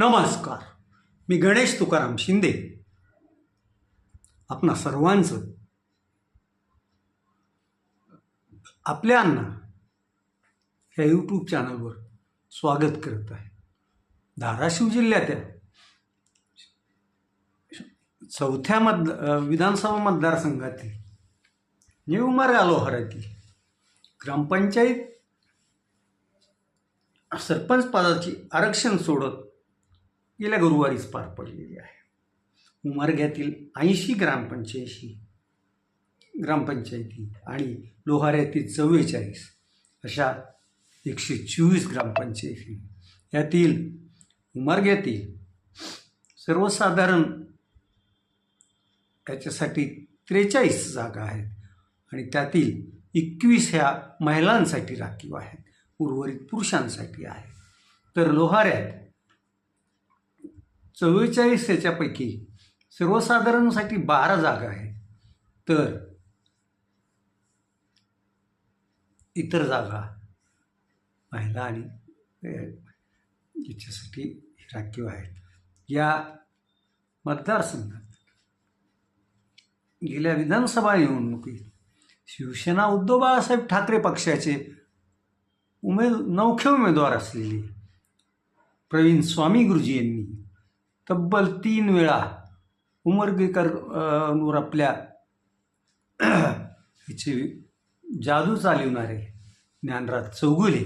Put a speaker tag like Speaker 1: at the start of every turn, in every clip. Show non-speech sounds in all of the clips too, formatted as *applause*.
Speaker 1: नमस्कार. मी गणेश तुकाराम शिंदे. आपणा सर्वांचं आपल्या अण्णा या यूट्यूब चॅनलवर स्वागत करत आहे. धाराशिव जिल्ह्यातल्या चौथ्या मत विधानसभा मतदारसंघातील निवमार्ग आलोहारातील ग्रामपंचायत सरपंच पदाची आरक्षण सोडत गेल्या गुरुवारीच पार पडलेली आहे. उमरग्यातील ऐंशी ग्रामपंचायती ग्रामपंचायती आणि लोहाऱ्यातील चव्वेचाळीस अशा एकशे चोवीस ग्रामपंचायती यातील उमरग्यातील सर्वसाधारण याच्यासाठी त्रेचाळीस जागा आहेत आणि त्यातील एकवीस ह्या महिलांसाठी राखीव आहेत. उर्वरित पुरुषांसाठी आहे. तर लोहाऱ्यात चव्वेचाळीस याच्यापैकी सर्वसाधारणसाठी बारा जागा आहेत. तर इतर जागा महिला आणि याच्यासाठी राखीव आहेत. या मतदारसंघात गेल्या विधानसभा निवडणुकीत शिवसेना उद्धव बाळासाहेब ठाकरे पक्षाचे उमेद नौखे उमेदवार असलेले प्रवीण स्वामी गुरुजी यांनी तब्बल तीन वेळा उमरगेकर वर आपल्या हिची जादू चालवणारे ज्ञानराज चौगुले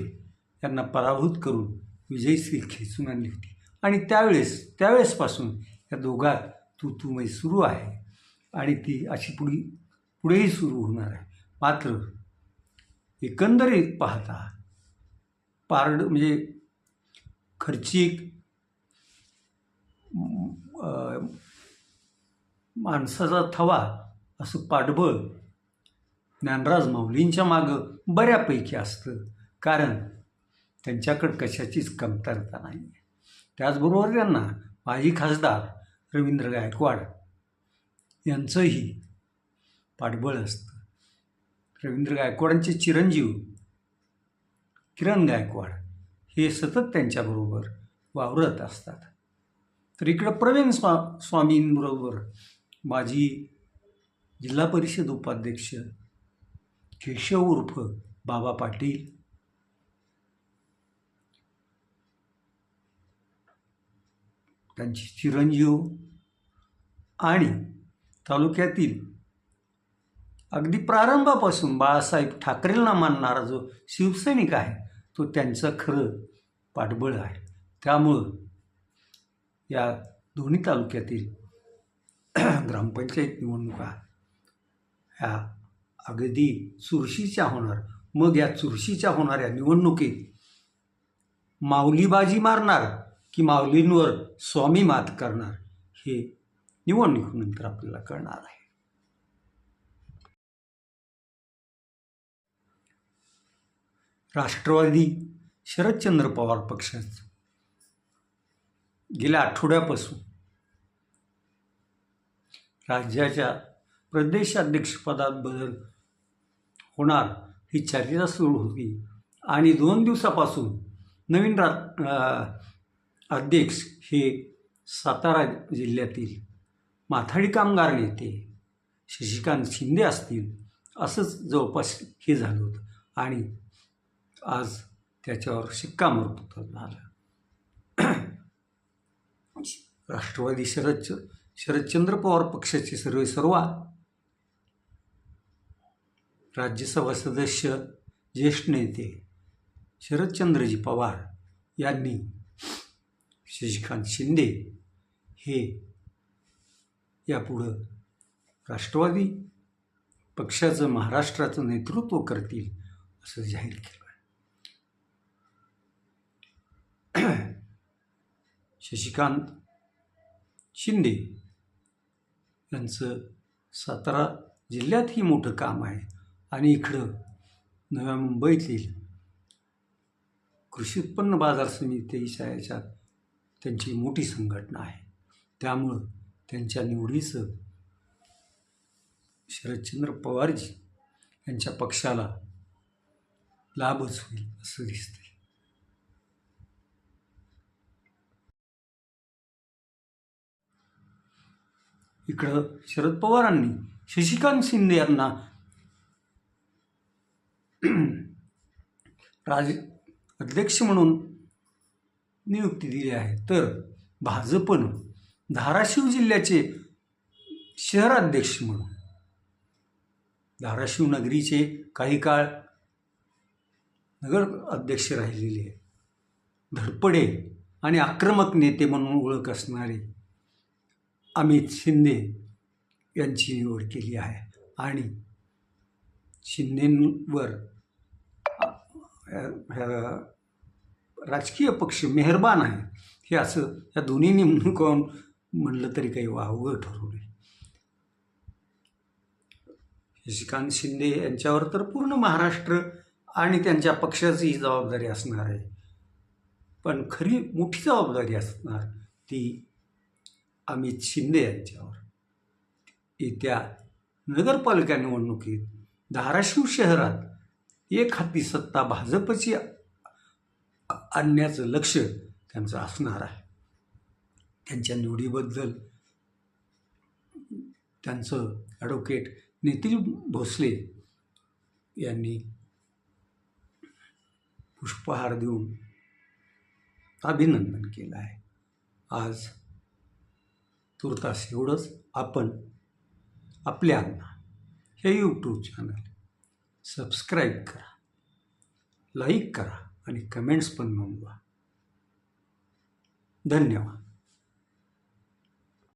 Speaker 1: यांना पराभूत करून विजयश्री खेचून आणली होती. आणि त्यावेळेस त्यावेळेसपासून या दोघात तू तू मै सुरू आहे आणि ती अशी पुढे पुढेही सुरू होणार आहे. मात्र एकंदरीत पाहता पारड म्हणजे खर्चिक माणसाचा थवा असं पाठबळ ज्ञानराज माऊलींच्या मागं बऱ्यापैकी असतं. कारण त्यांच्याकडं कशाचीच कमतरता नाही. त्याचबरोबर त्यांना माजी खासदार रवींद्र गायकवाड यांचंही पाठबळ असतं. रवींद्र गायकवाडांचे चिरंजीव किरण गायकवाड हे सतत त्यांच्याबरोबर वावरत असतात. तर इकडं प्रवीण स्वा स्वामींबरोबर माजी जिल्हा परिषद उपाध्यक्ष केशव उर्फ बाबा पाटील त्यांची चिरंजीव आणि तालुक्यातील अगदी प्रारंभापासून बाळासाहेब ठाकरेंना मानणारा जो शिवसैनिक आहे तो त्यांचं खरं पाठबळ आहे. त्यामुळं या दोन्ही तालुक्यातील *clears throat* ग्रामपंचायत निवडणुका ह्या अगदी चुरशीच्या होणार मग या चुरशीच्या होणाऱ्या निवडणुकीत माऊलीबाजी मारणार की माऊलींवर स्वामी मात करणार हे निवडणुकीनंतर आपल्याला कळणार आहे. राष्ट्रवादी शरदचंद्र पवार पक्षाचं गेल्या आठवड्यापासून राज्याच्या प्रदेशाध्यक्षपदात बदल होणार ही चर्चा सुरू होती. आणि दोन दिवसापासून नवीन रा अध्यक्ष हे सातारा जिल्ह्यातील माथाडी कामगार नेते शशिकांत शिंदे असतील असंच जवळपास हे झालं होतं. आणि आज त्याच्यावर शिक्कामोर्तब झालं. राष्ट्रवादी शरद शरदचंद्र पवार पक्षाचे सर्वे सर्वा राज्यसभा सदस्य ज्येष्ठ नेते शरदचंद्रजी पवार यांनी शशिकांत शिंदे हे यापुढं राष्ट्रवादी पक्षाचं महाराष्ट्राचं नेतृत्व करतील असं जाहीर केलं आहे. शशिकांत शिंदे यांचं सातारा जिल्ह्यातही मोठं काम आहे. आणि इकडं नव्या मुंबईतील कृषी उत्पन्न बाजार समितीच्या याच्यात त्यांची मोठी संघटना आहे. त्यामुळं त्यांच्या निवडीचं शरदचंद्र पवारजी यांच्या पक्षाला लाभच होईल असं दिसतं इकडं शरद पवारांनी शशिकांत शिंदे यांना *clears throat* राज अध्यक्ष म्हणून नियुक्ती दिली आहे. तर भाजपनं धाराशिव जिल्ह्याचे शहराध्यक्ष म्हणून धाराशिव नगरीचे काही काळ नगर अध्यक्ष राहिलेले आहे धडपडे आणि आक्रमक नेते म्हणून ओळख असणारे अमित शिंदे यांची निवड केली आहे. आणि शिंदेंवर ह्या राजकीय पक्ष मेहरबान आहे हे असं या दोन्ही नेमणुका म्हणलं तरी काही वावगं ठरू नये. शशिकांत शिंदे यांच्यावर तर पूर्ण महाराष्ट्र आणि त्यांच्या पक्षाचीही जबाबदारी असणार आहे. पण खरी मोठी जबाबदारी असणार ती अमित शिंदे यांच्यावर. येत्या नगरपालिका निवडणुकीत धाराशिव शहरात एक हाती सत्ता भाजपची आणण्याचं लक्ष त्यांचं असणार आहे. त्यांच्या निवडीबद्दल त्यांचं ॲडव्होकेट नितीन भोसले यांनी पुष्पहार देऊन अभिनंदन केलं आहे. आज तुर्तास एवढंच आपण आपल्यांना हे यूट्यूब चॅनल सबस्क्राईब करा लाईक करा आणि कमेंट्स पण नोंदवा. धन्यवाद.